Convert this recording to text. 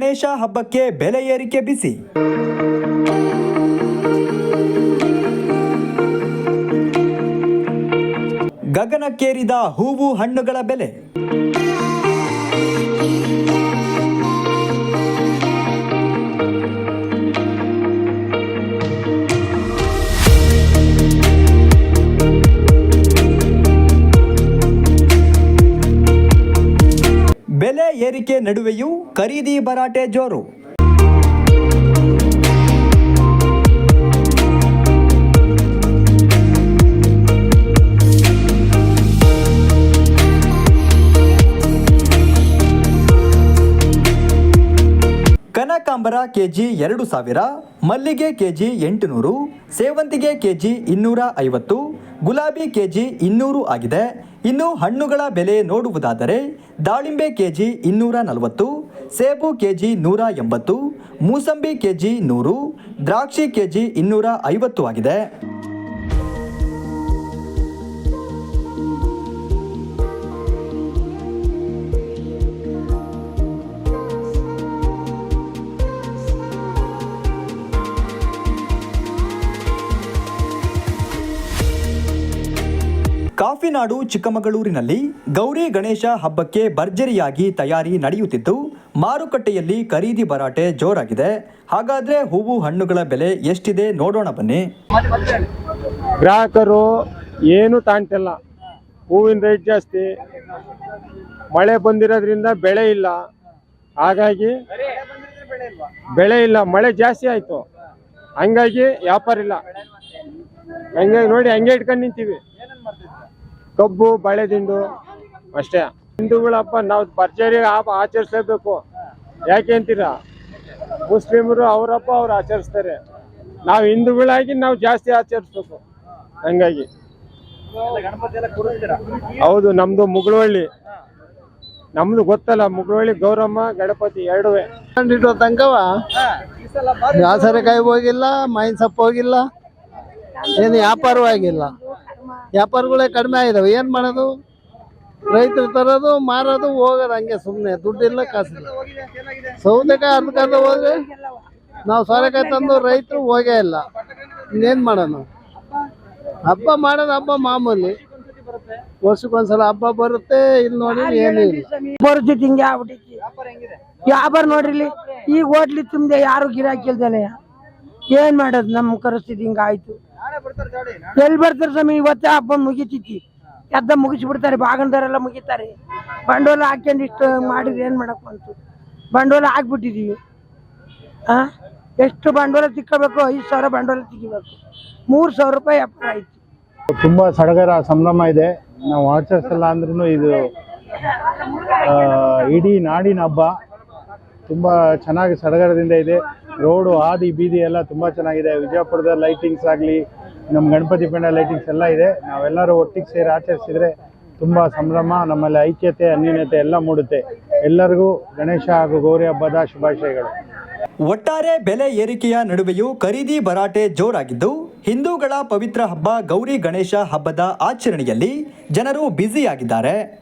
ಗಣೇಶ ಹಬ್ಬಕ್ಕೆ ಬೆಲೆ ಏರಿಕೆ ಬಿಸಿ. ಗಗನಕ್ಕೇರಿದ ಹೂವು ಹಣ್ಣುಗಳ ಬೆಲೆ. ಏರಿಕೆ ನಡುವೆಯೂ ಖರೀದಿ ಭರಾಟೆ ಜೋರು. ಕನಕಾಂಬರ ಕೆಜಿ ಎರಡು ಸಾವಿರ, ಮಲ್ಲಿಗೆ ಕೆಜಿ ಎಂಟುನೂರು, ಸೇವಂತಿಗೆ ಕೆಜಿ ಇನ್ನೂರ ಐವತ್ತು ಗುಲಾಬಿ ಕೆಜಿ ಇನ್ನೂರು ಆಗಿದೆ. ಇನ್ನು ಹಣ್ಣುಗಳ ಬೆಲೆ ನೋಡುವುದಾದರೆ ದಾಳಿಂಬೆ ಕೆಜಿ ಇನ್ನೂರ ನಲವತ್ತು, ಸೇಬು ಕೆಜಿ ನೂರ ಎಂಬತ್ತು, ಮೂಸಂಬಿ ಕೆಜಿ ನೂರು, ದ್ರಾಕ್ಷಿ ಕೆಜಿ ಇನ್ನೂರ ಐವತ್ತು ಆಗಿದೆ. ಕಾಫಿನಾಡು ಚಿಕ್ಕಮಗಳೂರಿನಲ್ಲಿ ಗೌರಿ ಗಣೇಶ ಹಬ್ಬಕ್ಕೆ ಭರ್ಜರಿಯಾಗಿ ತಯಾರಿ ನಡೆಯುತ್ತಿದ್ದು, ಮಾರುಕಟ್ಟೆಯಲ್ಲಿ ಖರೀದಿ ಭರಾಟೆ ಜೋರಾಗಿದೆ. ಹಾಗಾದ್ರೆ ಹೂವು ಹಣ್ಣುಗಳ ಬೆಲೆ ಎಷ್ಟಿದೆ ನೋಡೋಣ ಬನ್ನಿ. ಗ್ರಾಹಕರು ಏನು ತಾಂತಿಲ್ಲ. ಹೂವಿನ ರೇಟ್ ಜಾಸ್ತಿ. ಮಳೆ ಬಂದಿರೋದ್ರಿಂದ ಬೆಳೆ ಇಲ್ಲ. ಹಾಗಾಗಿ ಬೆಳೆ ಇಲ್ಲ. ಮಳೆ ಜಾಸ್ತಿ ಆಯ್ತು. ಹಂಗಾಗಿ ವ್ಯಾಪಾರ ಇಲ್ಲ. ಹಂಗಾಗಿ ನೋಡಿ, ಹಂಗೆ ಇಟ್ಕೊಂಡು ನಿಂತೀವಿ. ಕಬ್ಬು ಬಾಳೆದಿಂಡು ಅಷ್ಟೇ. ಹಿಂದೂಗಳ ಹಬ್ಬ ನಾವು ಭರ್ಜರಿ ಹಬ್ಬ ಆಚರಿಸಲೇಬೇಕು ಯಾಕೆ ಅಂತೀರಾ? ಮುಸ್ಲಿಮರು ಅವ್ರ ಹಬ್ಬ ಅವ್ರು ಆಚರಿಸ್ತಾರೆ. ನಾವು ಹಿಂದೂಗಳಾಗಿ ನಾವು ಜಾಸ್ತಿ ಆಚರಿಸ್ಬೇಕು. ಹಂಗಾಗಿ. ಹೌದು ನಮ್ದು ಮುಗುಳವಳ್ಳಿ. ನಮ್ದು ಗೊತ್ತಲ್ಲ ಮುಗುಳವಳ್ಳಿ ಗೌರಮ್ಮ ಗಣಪತಿ ಎರಡುವೆ. ಇಟ್ಟೋ ತನಕವ ದಾಸರಕಾಯಿ ಹೋಗಿಲ್ಲ ಮೈನ್ ಸೊಪ್ಪು ಹೋಗಿಲ್ಲ ಏನು ವ್ಯಾಪಾರವೂ ಆಗಿಲ್ಲ ವ್ಯಾಪಾರಗಳೇ ಕಡಿಮೆ ಆಗಿದಾವೆ. ಏನು ಮಾಡೋದು? ರೈತರು ತರೋದು ಮಾರೋದು ಹೋಗೋದು ಹಂಗೆ ಸುಮ್ಮನೆ ದುಡ್ಡಿಲ್ಲ ಕಾಸಿಲ್ಲ. ಸೌದೆಕಾಯಿ ಅರ್ಧಕ್ಕರ್ಧ ಹೋದ್ರೆ ನಾವು ಸೋರೆಕಾಯಿ ತಂದು ರೈತರು ಹೋಗೇ ಇಲ್ಲ. ಇನ್ನೇನು ಮಾಡೋಣ ಹಬ್ಬ ಮಾಡೋದು ಹಬ್ಬ ಮಾಮೂಲಿ. ವರ್ಷಕ್ಕೊಂದ್ಸಲ ಹಬ್ಬ ಬರುತ್ತೆ. ಇಲ್ಲಿ ನೋಡಿ ಏನೂ ಇಲ್ಲ. ಬರುತ್ತಿತ್ತು ಹಿಂಗೆ ಆಗ್ಬಿಟ್ಟಿತ್ತು ವ್ಯಾಪಾರ ನೋಡ್ರಿ ಇಲ್ಲಿ ಈಗ ಹೋಟ್ಲಿ ತುಂಬದೆ ಯಾರು ಗಿರಾಕಿ ಇಲ್ದಲೆ ಏನ್ ಮಾಡೋದು? ನಮ್ಮ ಪರಿಸ್ಥಿತಿ ಹಿಂಗ ಆಯ್ತು. ಎಲ್ಲಿ ಬರ್ತಾರೆ ಸ್ವಾಮಿ? ಇವತ್ತೇ ಹಬ್ಬ ಮುಗಿತೈತಿ. ಎದ್ದ ಮುಗಿಸ್ಬಿಡ್ತಾರೆ ಬಾಗಣದವರೆಲ್ಲ ಮುಗಿತಾರೆ. ಬಂಡವಾಳ ಹಾಕ್ಯಂಡು ಇಷ್ಟು ಮಾಡಿದ್ರೆ ಏನ್ ಮಾಡಕ್ ಬಂತು? ಬಂಡವಾಳ ಹಾಕ್ಬಿಟ್ಟಿದೀವಿ. ಆ? ಎಷ್ಟು ಬಂಡವಾಳ ತಿಕ್ಕಬೇಕು? ಐದು ಸಾವಿರ ಬಂಡವಾಳ ತಿಕ್ಕಬೇಕು. ಮೂರು ಸಾವಿರ ರೂಪಾಯಿ ಅಪ್ಪ ಆಯ್ತು. ತುಂಬಾ ಸಡಗರ ಸಂಭ್ರಮ ಇದೆ. ನಾವು ಆಚರಿಸಲ್ಲ ಅಂದ್ರೂ ಇದು ಇಡೀ ನಾಡಿನ ಹಬ್ಬ ತುಂಬಾ ಚೆನ್ನಾಗಿ ಸಡಗರದಿಂದ ಇದೆ. ರೋಡು, ಹಾದಿ, ಬೀದಿ ಎಲ್ಲ ತುಂಬಾ ಚೆನ್ನಾಗಿದೆ. ವಿಜಯಪುರದ ಲೈಟಿಂಗ್ಸ್ ಆಗಲಿ ನಮ್ಮ ಗಣಪತಿ ಪೆಂಡ ಲೈಟಿಂಗ್ಸ್ ಎಲ್ಲ ಇದೆ. ನಾವೆಲ್ಲರೂ ಒಟ್ಟಿಗೆ ಸೇರಿ ಆಚರಿಸಿದ್ರೆ ತುಂಬಾ ಸಂಭ್ರಮ, ನಮ್ಮಲ್ಲಿ ಐಕ್ಯತೆ, ಅನ್ಯೂನ್ಯತೆ ಎಲ್ಲ ಮೂಡುತ್ತೆ. ಎಲ್ಲರಿಗೂ ಗಣೇಶ ಹಾಗೂ ಗೌರಿ ಹಬ್ಬದ ಶುಭಾಶಯಗಳು. ಒಟ್ಟಾರೆ ಬೆಲೆ ಏರಿಕೆಯ ನಡುವೆಯೂ ಖರೀದಿ ಭರಾಟೆ ಜೋರಾಗಿದ್ದು, ಹಿಂದೂಗಳ ಪವಿತ್ರ ಹಬ್ಬ ಗೌರಿ ಗಣೇಶ ಹಬ್ಬದ ಆಚರಣೆಯಲ್ಲಿ ಜನರು ಬ್ಯುಸಿಯಾಗಿದ್ದಾರೆ.